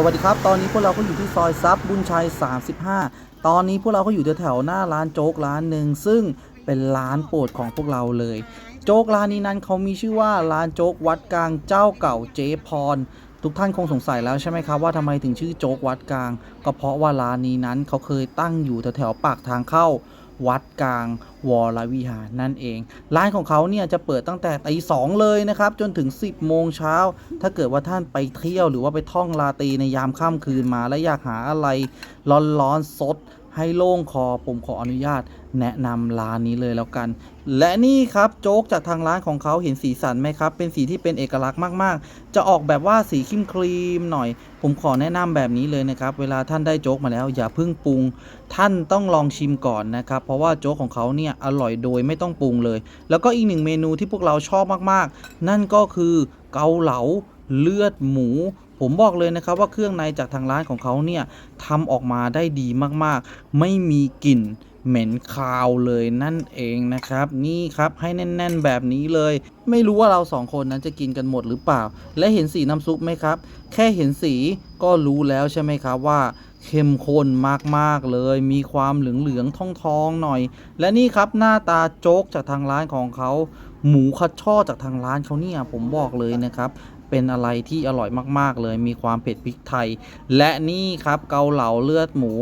สวัสดีครับ ตอนนี้พวกเราก็อยู่ที่ซอยซับบุญชัย 35 ตอนนี้พวกเราก็อยู่แถวๆหน้าร้านโจ๊กร้านหนึ่งซึ่งเป็นร้านโปรดของพวกเราเลย โจ๊กร้านนี้นั้นเขามีชื่อว่าร้านโจ๊กวัดกลางเจ้าเก่าเจ๊พร ทุกท่านคงสงสัยแล้วใช่ไหมครับว่าทำไมถึงชื่อโจ๊กวัดกลาง ก็เพราะว่าร้านนี้นั้นเขาเคยตั้งอยู่แถวๆปากทางเข้า วัดกลางวรวิหารนั่นเอง ร้านของเขาเนี่ยจะเปิดตั้งแต่ตีสองเลยนะครับ จนถึง 10โมงเช้า ถ้าเกิดว่าท่านไปเที่ยวหรือว่าไปท่องลาตรีในยามค่ำคืนมา และอยากหาอะไรร้อนๆสด ให้โล่งคอผมขออนุญาตแนะนำร้านนี้เลยแล้วกัน และนี่ครับโจ๊กจากทางร้านของเขาเห็นสีสันไหมครับ เป็นสีที่เป็นเอกลักษณ์มากๆ จะออกแบบว่าสีครีมครีมๆหน่อย ผมขอแนะนำแบบนี้เลยนะครับ เวลาท่านได้โจ๊กมาแล้ว อย่าเพิ่งปรุง ท่านต้องลองชิมก่อนนะครับ เพราะว่าโจ๊กของเขาเนี่ยอร่อยโดยไม่ต้องปรุงเลย แล้วก็อีกหนึ่งเมนูที่พวกเราชอบมากๆ นั่นก็คือเกาเหลาเลือดหมู ผมบอกเลยนะครับว่าเครื่องในจากทางร้านของเขาเนี่ยทำออกมาได้ดีมากๆ ไม่มีกลิ่นเหม็นคาวเลยนั่นเองนะครับ นี่ครับให้แน่น ๆ แบบนี้เลย ไม่รู้ว่าเราสองคนนั้นจะกินกันหมดหรือเปล่า และเห็นสีน้ำซุปไหมครับ แค่เห็นสีก็รู้แล้วใช่ไหมครับว่าเข้มข้นมากๆเลย มีความเหลืองๆทองๆหน่อย และนี่ครับหน้าตาโจ๊กจากทางร้านของเขา หมูคัดช่อจากทางร้านเขาเนี่ยผมบอกเลยนะครับ เป็นอะไรที่อร่อยมาก ๆ เลย มีความเผ็ดพริกไทย และนี่ครับเกาเหลาเลือดหมู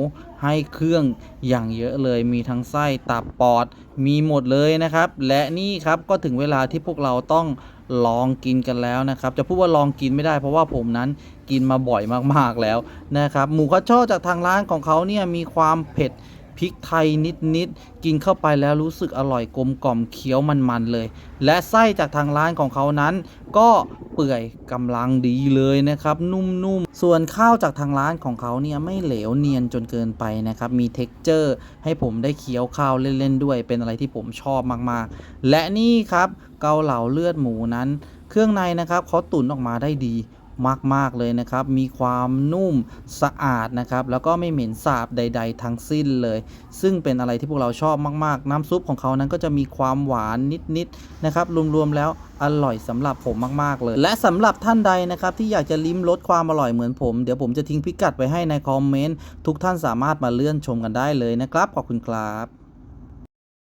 ให้เครื่องอย่างเยอะเลย มีทั้งไส้ตับปอด มีหมดเลยนะครับ และนี่ครับก็ถึงเวลาที่พวกเราต้องลองกินกันแล้วนะครับ จะพูดว่าลองกินไม่ได้เพราะว่าผมนั้นกินมาบ่อยมากๆแล้วนะครับ หมูคัดช่อจากทางร้านของเขาเนี่ยมีความเผ็ดพริกไทยนิดๆ กินเข้าไปแล้วรู้สึกอร่อยกลมกล่อมเคี้ยวมันๆเลย และไส้จากทางร้านของเขานั้น ก็ เปื่อยกำลังดีเลยนะครับ นุ่มๆ ส่วนข้าวจากทางร้านของเขาเนี่ยไม่เหลวเนียนจนเกินไปนะครับ มีเท็กเจอร์ให้ผมได้เคี้ยวข้าวเล่นๆด้วย เป็นอะไรที่ผมชอบมากๆ และนี่ครับเกาเหลาเลือดหมูนั้น เครื่องในนะครับเขาตุ๋นออกมาได้ดี มาก ๆ เลยนะครับ มีความนุ่มสะอาดนะครับ แล้วก็ไม่เหม็นสาบใด ๆ ทั้งสิ้นเลย ซึ่งเป็นอะไรที่พวกเราชอบมากๆ น้ำซุปของเขานั้นก็จะมีความหวานนิด ๆ นะครับ รวม ๆ แล้วอร่อยสำหรับผมมากๆเลย และสำหรับท่านใดนะครับที่อยากจะลิ้มรสความอร่อยเหมือนผม เดี๋ยวผมจะทิ้งพิกัดไว้ให้ในคอมเมนต์ทุกท่านสามารถมาเลื่อนชมกันได้เลยนะครับ ขอบคุณครับ